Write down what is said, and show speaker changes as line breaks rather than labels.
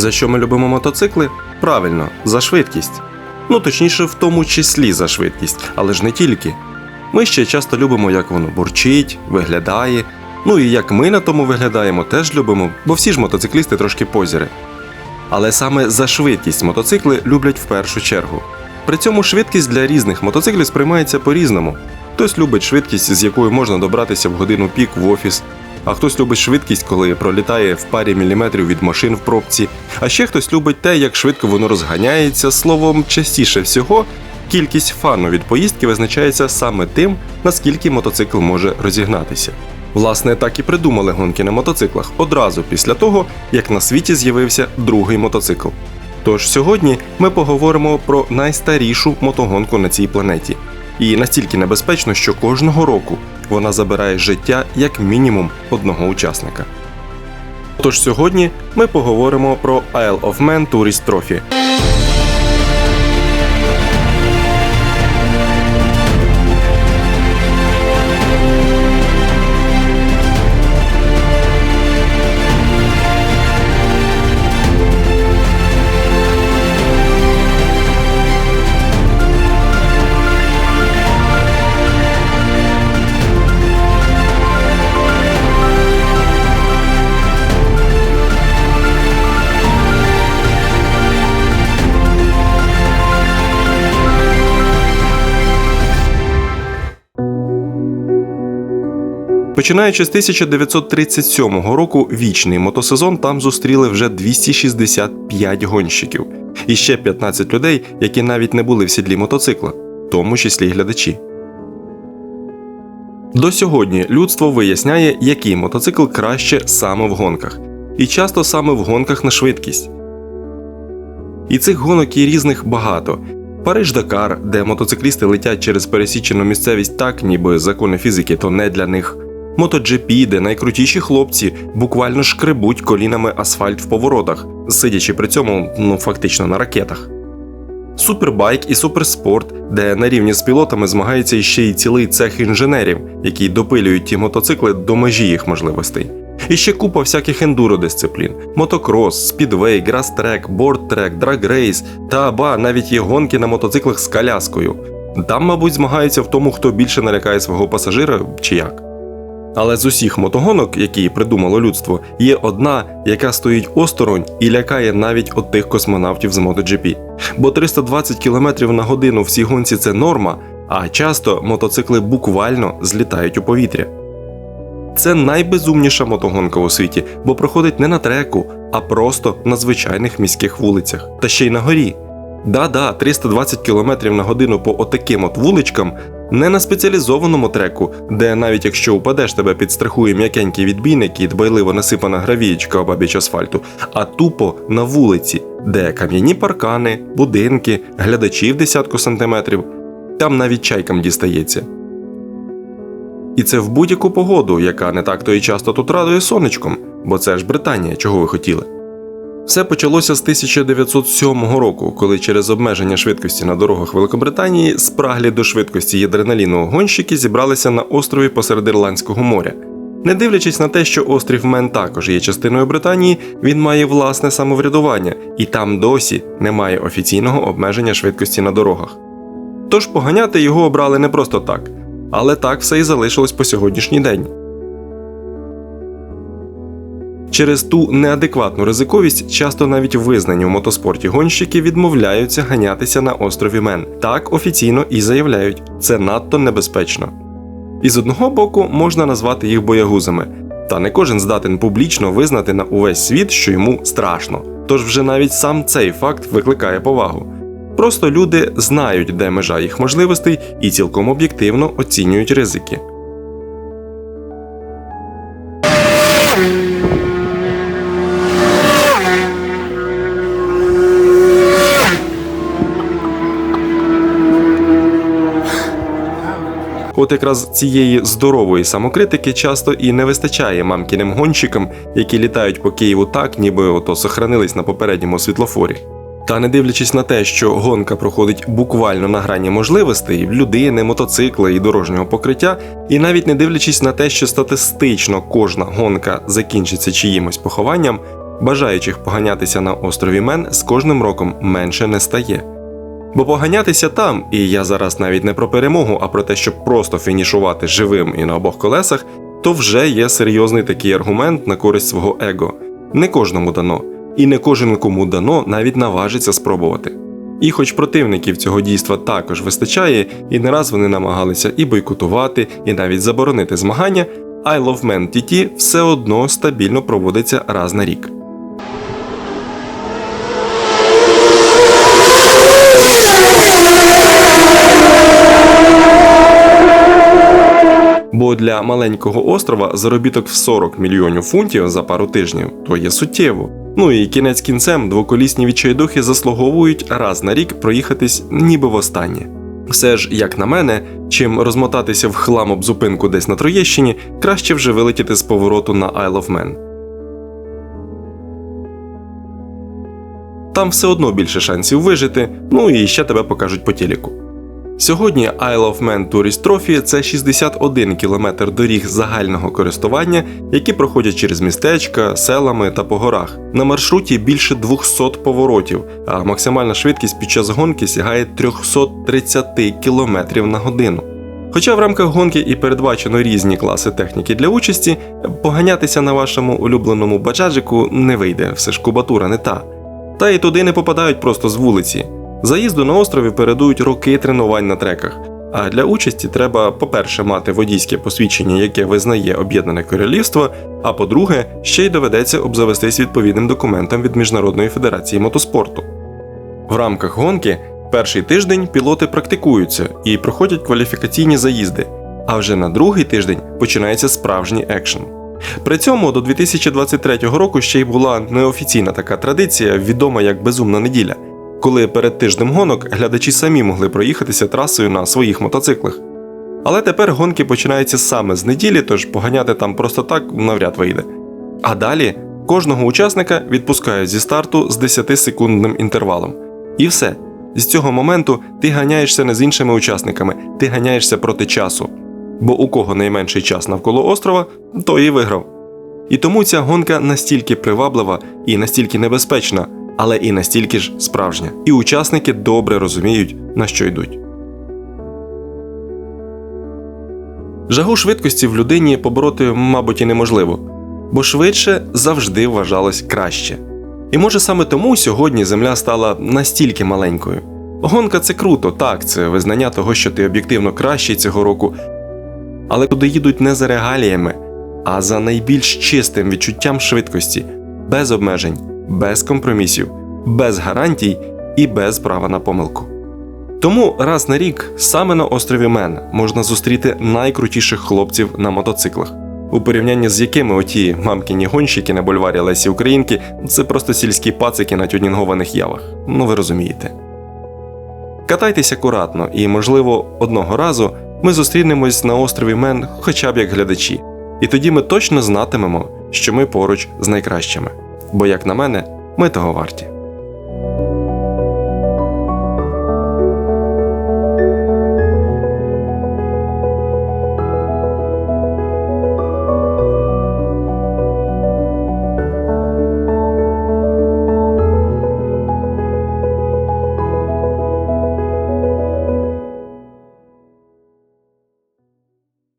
За що ми любимо мотоцикли? Правильно, за швидкість. Ну точніше, в тому числі за швидкість, але ж не тільки. Ми ще часто любимо, як воно бурчить, виглядає. Ну і як ми на тому виглядаємо, теж любимо, бо всі ж мотоциклісти трошки позіри. Але саме за швидкість мотоцикли люблять в першу чергу. При цьому швидкість для різних мотоциклів сприймається по-різному. Хтось любить швидкість, з якою можна добратися в годину пік в офіс, а хтось любить швидкість, коли пролітає в парі міліметрів від машин в пробці. А ще хтось любить те, як швидко воно розганяється. Словом, частіше всього, кількість фану від поїздки визначається саме тим, наскільки мотоцикл може розігнатися. Власне, так і придумали гонки на мотоциклах одразу після того, як на світі з'явився другий мотоцикл. Тож сьогодні ми поговоримо про найстарішу мотогонку на цій планеті. І настільки небезпечно, що кожного року вона забирає життя як мінімум одного учасника. Тож сьогодні ми поговоримо про Isle of Man Tourist Trophy. Починаючи з 1937 року, вічний мотосезон там зустріли вже 265 гонщиків і ще 15 людей, які навіть не були в сідлі мотоцикла, в тому числі глядачі. До сьогодні людство виясняє, який мотоцикл краще саме в гонках, і часто саме в гонках на швидкість. І цих гонок є різних багато. Париж Дакар, де мотоциклісти летять через пересічену місцевість так, ніби закони фізики то не для них. MotoGP, де найкрутіші хлопці буквально шкребуть колінами асфальт в поворотах, сидячи при цьому ну фактично на ракетах. Супербайк і суперспорт, де на рівні з пілотами змагається іще й цілий цех інженерів, які допилюють ті мотоцикли до межі їх можливостей. І ще купа всяких ендуро дисциплін: мотокрос, спідвей, грастрек, драгрейс та ба навіть є гонки на мотоциклах з коляскою. Там, мабуть, змагаються в тому, хто більше налякає свого пасажира чи як. Але з усіх мотогонок, які придумало людство, є одна, яка стоїть осторонь і лякає навіть от тих космонавтів з MotoGP. Бо 320 км на годину в цій гонці це норма, а часто мотоцикли буквально злітають у повітря. Це найбезумніша мотогонка у світі, бо проходить не на треку, а просто на звичайних міських вулицях, та ще й на горі. Да-да, 320 км на годину по отаким от вуличкам не на спеціалізованому треку, де навіть якщо упадеш, тебе підстрахує м'якенький відбійник і дбайливо насипана гравієчка обабіч асфальту, а тупо на вулиці, де кам'яні паркани, будинки, глядачі в десятку сантиметрів, там навіть чайкам дістається. І це в будь-яку погоду, яка не так то і часто тут радує сонечком, бо це ж Британія, чого ви хотіли. Все почалося з 1907 року, коли через обмеження швидкості на дорогах Великобританії спраглі до швидкості і гонщики зібралися на острові посеред Ірландського моря. Не дивлячись на те, що острів Мен також є частиною Британії, він має власне самоврядування, і там досі немає офіційного обмеження швидкості на дорогах. Тож поганяти його обрали не просто так, але так все і залишилось по сьогоднішній день. Через ту неадекватну ризиковість часто навіть визнані в мотоспорті гонщики відмовляються ганятися на острові Мен. Так офіційно і заявляють, це надто небезпечно. І з одного боку можна назвати їх боягузами, та не кожен здатен публічно визнати на увесь світ, що йому страшно. Тож вже навіть сам цей факт викликає повагу. Просто люди знають, де межа їх можливостей, і цілком об'єктивно оцінюють ризики. От якраз цієї здорової самокритики часто і не вистачає мамкіним гонщикам, які літають по Києву так, ніби ото сохранились на попередньому світлофорі. Та не дивлячись на те, що гонка проходить буквально на грані можливостей людини, мотоцикла і дорожнього покриття, і навіть не дивлячись на те, що статистично кожна гонка закінчиться чиїмось похованням, бажаючих поганятися на острові Мен з кожним роком менше не стає. Бо поганятися там, і я зараз навіть не про перемогу, а про те, щоб просто фінішувати живим і на обох колесах, то вже є серйозний такий аргумент на користь свого его. Не кожному дано, і не кожен кому дано навіть наважиться спробувати. І хоч противників цього дійства також вистачає, і не раз вони намагалися і бойкотувати, і навіть заборонити змагання, I Love Man TT все одно стабільно проводиться раз на рік. Для маленького острова заробіток в 40 мільйонів фунтів за пару тижнів то є суттєво. Ну і кінець кінцем двоколісні відчайдухи заслуговують раз на рік проїхатись ніби востаннє. Все ж, як на мене, чим розмотатися в хлам об зупинку десь на Троєщині, краще вже вилетіти з повороту на Isle of Man. Там все одно більше шансів вижити, ну і ще тебе покажуть по телеку. Сьогодні Isle of Man Tourist Trophy – це 61 кілометр доріг загального користування, які проходять через містечка, селами та по горах. На маршруті більше 200 поворотів, а максимальна швидкість під час гонки сягає 330 км на годину. Хоча в рамках гонки і передбачено різні класи техніки для участі, поганятися на вашому улюбленому баджаджику не вийде, все ж кубатура не та. Та й туди не попадають просто з вулиці. Заїзду на острові передують роки тренувань на треках. А для участі треба, по-перше, мати водійське посвідчення, яке визнає Об'єднане Королівство, а по-друге, ще й доведеться обзавестись відповідним документом від Міжнародної федерації мотоспорту. В рамках гонки перший тиждень пілоти практикуються і проходять кваліфікаційні заїзди, а вже на другий тиждень починається справжній екшен. При цьому до 2023 року ще й була неофіційна така традиція, відома як безумна неділя коли перед тижнем гонок глядачі самі могли проїхатися трасою на своїх мотоциклах. Але тепер гонки починаються саме з неділі, тож поганяти там просто так навряд вийде. А далі кожного учасника відпускають зі старту з 10-секундним інтервалом. І все. З цього моменту ти ганяєшся не з іншими учасниками, ти ганяєшся проти часу. Бо у кого найменший час навколо острова, той і виграв. І тому ця гонка настільки приваблива і настільки небезпечна але і настільки ж справжня. І учасники добре розуміють, на що йдуть. Жагу швидкості в людині побороти, мабуть, і неможливо, бо швидше завжди вважалось краще. І може саме тому сьогодні Земля стала настільки маленькою. Гонка це круто, так, це визнання того, що ти об'єктивно кращий цього року, але туди їдуть не за регаліями, а за найбільш чистим відчуттям швидкості, без обмежень, без компромісів, без гарантій і без права на помилку. Тому раз на рік саме на острові Мен можна зустріти найкрутіших хлопців на мотоциклах, у порівнянні з якими оті мамкіні гонщики на бульварі Лесі Українки це просто сільські пацики на тюнінгованих явах. Ну ви розумієте. Катайтесь акуратно, і, можливо, одного разу ми зустрінемось на острові Мен хоча б як глядачі, і тоді ми точно знатимемо, що ми поруч з найкращими. Бо, як на мене, ми того варті.